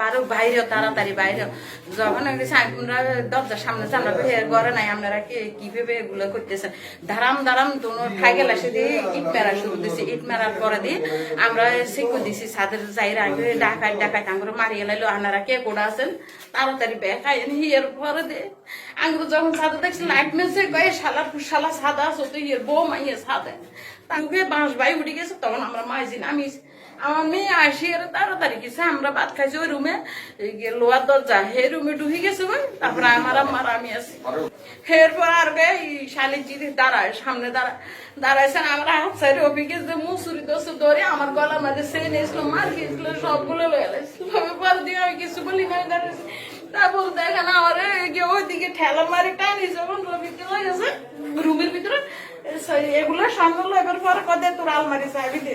পারো বাইরে তাড়াতাড়ি বাইরে যখন আমরা দরজার সামনে জানলা ঘরে নাই, আপনারা কি কি ভেবে এগুলো করতেছেন? ধারাম ধারাম দুনো খাই গেল দিয়ে ইট মেরা শুরু দিছি ইট মেরার পরে দিয়ে আমরা শিখু দিছি, সাদের যাইরা আগে ডাকাই ডাকাই তাঙ্গুর মারিয়ে লাইলো, আপনারা কে কোডা আছেন? তাড়াতাড়ি বেখাই হিয়ের পরে দিয়ে আঙ্গুর যখন সাদা দেখছি, লাইট মেসে গয়ে শালা শালা সাদা আছে তো হিয়ের বউ মাইয়ে সাদা। তাঙ্গুকে বাঁশ বাই উঠে গেছে, তখন আমরা মাইছি আমি মেয়ে আসি আর তাড়াতাড়ি গেছে আমরা ভাত খাইছি ওই রুমে লোয়ার দরজা, হে রুমে ঢুকে গেছে ওই তারপরে আমার আমার আমি আছি। এরপর আর গে শালি জিদি দাঁড়ায়, সামনে দাঁড়ায় দাঁড়াইছে আমরা হাত সাইডে অফি গেছে মুসুরি দোষ ধরে আমার গলা মাঝে সে নিয়েছিল মার গিয়েছিল সবগুলো লয়ে গেছিল পর দিয়ে আমি কিছু বলি না আমি দাঁড়াইছি তারপর দেখেন আমার ওইদিকে ঠেলা মারি টানি যখন রবিতে লয়ে গেছে? রুমের ভিতরে। এগুলো সঙ্গে এবার পরে কদে তোর আলমারি চাবি দে।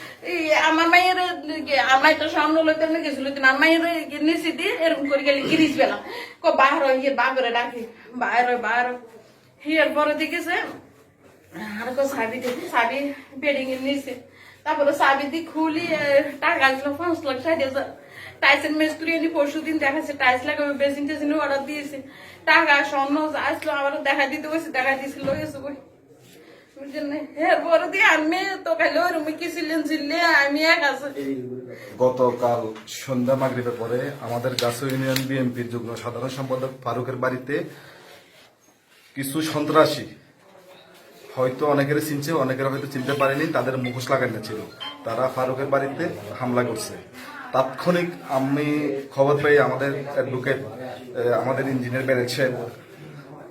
আমার মায়ের আমার তো লোকের না গেছিল আমার মায়ের নিচে দিয়ে এরকম করে গেলে গিরিজ পেলাম কো, বাহার হিয়ে বাগরে ডাকি বাইর বাইর হিয়ার পরে দেখেছে, আর কো সাবি দেখি সাবি বেডিং এর নিচে। তারপরে সাবি দি খুলি টাকা আসলো পাঁচ লাখ ষাট হাজার। টাইসেন মিস্ত্রি এনে পরশু দিন দেখাচ্ছে, টাইস লাগাবে বেসিন টেসিন অর্ডার দিয়েছে। টাকা স্বর্ণ আসলো আবার দেখা দিতে বসে, দেখা দিয়েছিল এসে বই। গতকাল সন্ধ্যা মাগরিবের পরে আমাদের গাছও ইউনিয়ন বিএনপির যুগ্ম সাধারণ সম্পাদক ফারুকের বাড়িতে কিছু সন্ত্রাসী, হয়তো অনেকের চিনছে, অনেকের হয়তো চিনতে পারেনি, তাদের মুখোশ লাগানো ছিল। তারা ফারুকের বাড়িতে হামলা করছে। তাৎক্ষণিক আমি খবর পেয়ে আমাদের অ্যাডভোকেট আমাদের ইঞ্জিনিয়ার সাহেব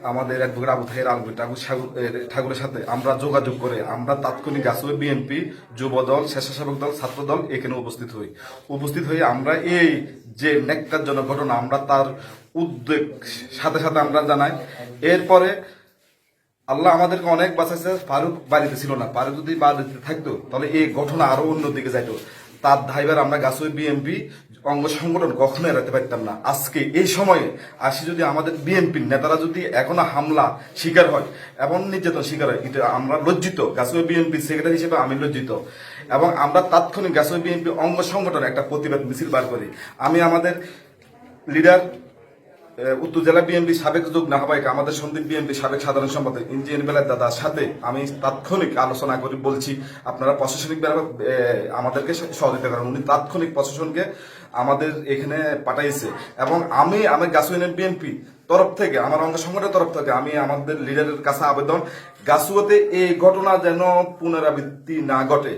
আমাদের অ্যাডভোকেট আবু ঠাকুর সাগু- ঠাকুরের সাথে আমরা যোগাযোগ করে আমরা তাৎক্ষণিক গাছুয়ে বিএনপি যুব দল স্বেচ্ছাসেবক দল ছাত্র দল এখানে উপস্থিত হই। উপস্থিত হয়ে আমরা এই যে নেকটারজনক ঘটনা আমরা তার উদ্বেগ সাথে সাথে আমরা জানাই। এরপরে আল্লাহ আমাদেরকে অনেক বাঁচাইছে। ফারুক বাড়িতে ছিল না। ফারুক যদি বাড়িতে থাকতো, তাহলে এই ঘটনা আরও অন্যদিকে যাইতো। তার ধাইবার আমরা গাছুই বিএনপি অঙ্গ সংগঠন কখনো এড়াতে পারতাম না। আজকে এই সময়ে আসি যদি আমাদের বিএনপির নেতারা যদি এখনও হামলা শিকার হয় এবং নির্যাতন শিকার হয়, কিন্তু আমরা লজ্জিত, গাছুই বিএনপি সেক্রেটারি হিসেবে আমি লজ্জিত। এবং আমরা তাৎক্ষণিক গাছুই বিএনপি অঙ্গ সংগঠন একটা প্রতিবাদ মিছিল বার করি। আমি আমাদের লিডার উত্তর জেলা বিএনপি সাবেক যুগ্ম আহ্বায়ক আমাদের সন্দীপ বিএনপি সাবেক সাধারণ সম্পাদক ইঞ্জিনিয়ার বেলার দাদার সাথে আমি তাৎক্ষণিক আলোচনা করে বলছি, আপনারা প্রশাসনিক আমাদেরকে সহযোগিতা করেন। উনি তাৎক্ষণিক প্রশাসনকে আমাদের এখানে পাঠাইছে। এবং আমি আমি গাছুয়ানের বিএনপি তরফ থেকে, আমার অঙ্গ সংগঠনের তরফ থেকে আমি আমাদের লিডারের কাছে আবেদন, গাছুয়াতে এই ঘটনা যেন পুনরাবৃত্তি না ঘটে।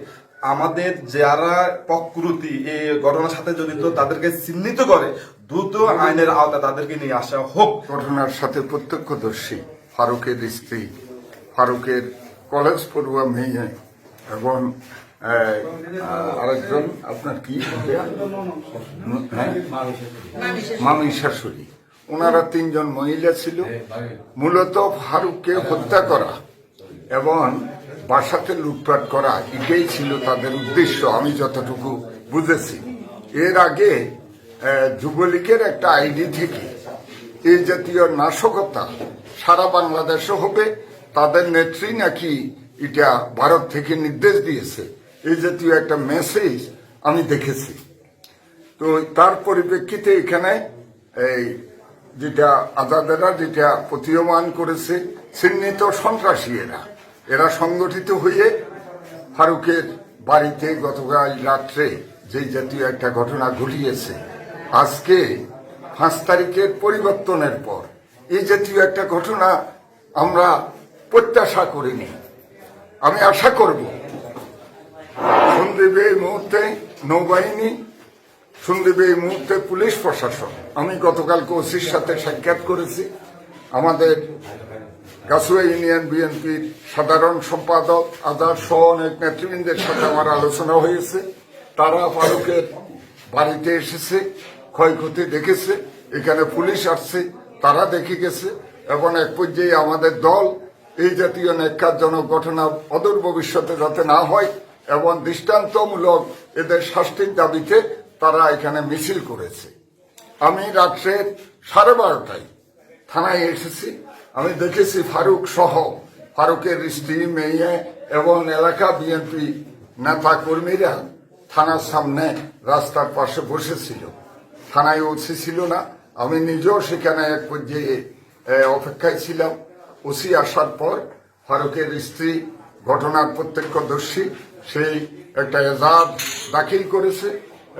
আমাদের যারা প্রকৃতি এই ঘটনার সাথে জড়িত, তাদেরকে চিহ্নিত করে দ্রুত আইনের আওতা তাদেরকে নিয়ে আসা হোক। ঘটনার সাথে প্রত্যক্ষদর্শী ফারুকের স্ত্রী, ফারুকের কলেজ পড়ুয়া মেয়ে এবং আরেকজন, আপনার কি? হ্যাঁ? মামি শাশুড়ি ওনারা তিনজন মহিলা ছিল। মূলত ফারুককে হত্যা করা এবং বাসাতে লুটপাট করা, এটাই ছিল তাদের উদ্দেশ্য, আমি যতটুকু বুঝেছি। এর আগে যুবলীগের একটা আইডি থেকে এই জাতীয় নাশকতা সারা বাংলাদেশে হবে। তাদের নেত্রী নাকি এটা ভারত থেকে নির্দেশ দিয়েছে। এই জাতীয় একটা মেসেজ আমি দেখেছি। তো তার পরিপ্রেক্ষিতে এখানে এই যেটা আজাদেরা যেটা প্রতীয়মান করেছে, চিহ্নিত সন্ত্রাসী এরা এরা সংগঠিত হয়ে ফারুকের বাড়িতে গতকাল রাত্রে যে জাতীয় একটা ঘটনা ঘটিয়েছে আজকে পাঁচ তারিখের পরিবর্তনের পর এই জাতীয় একটা ঘটনা আমরা প্রত্যাশা করিনি। আমি আশা করব সন্দীপে এই মুহূর্তে নৌবাহিনী সন্দীপে এই মুহূর্তে পুলিশ প্রশাসন। আমি গতকালকে ওসির সাথে সাক্ষাৎ করেছি। আমাদের গাছুয়া ইউনিয়ন বিএনপির সাধারণ সম্পাদক আদার সহ অনেক নেতৃবৃন্দের সাথে আমার আলোচনা হয়েছে। তারা ফারুকের বাড়িতে এসেছে। ক্ষয়ক্ষতি দেখেছে, এখানে পুলিশ আসছে, তারা দেখে গেছে, এবং এক পর্যায়ে আমাদের দল এই জাতীয় ন্যাক্কারজনক ঘটনা অদূর ভবিষ্যতে যাতে না হয় এবং দৃষ্টান্তমূলক এদের শাস্তির দাবিতে তারা এখানে মিছিল করেছে। আমি রাত্রে সাড়ে বারোটায় থানায় এসেছি। আমি দেখেছি ফারুক সহ ফারুকের স্ত্রী, মেয়ে এবং এলাকা বিএনপি নেতা কর্মীরা থানার সামনে রাস্তার পাশে বসেছিল। থানায় ওসি ছিল না। আমি নিজেও সেখানে এক পর্যায়ে অপেক্ষায় ছিলাম। ওসি আসার পর ফারুকের স্ত্রী, ঘটনার প্রত্যক্ষদর্শী সেই একটা এজাব দাখিল করেছে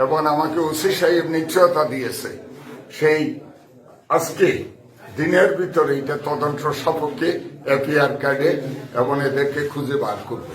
এবং আমাকে ওসি সাহেব নিশ্চয়তা দিয়েছে। সেই আজকে দিনের ভিতরে এটা তদন্ত সাপেক্ষে এফআইআর কার্ডে এবং এদেরকে খুঁজে বার করবে।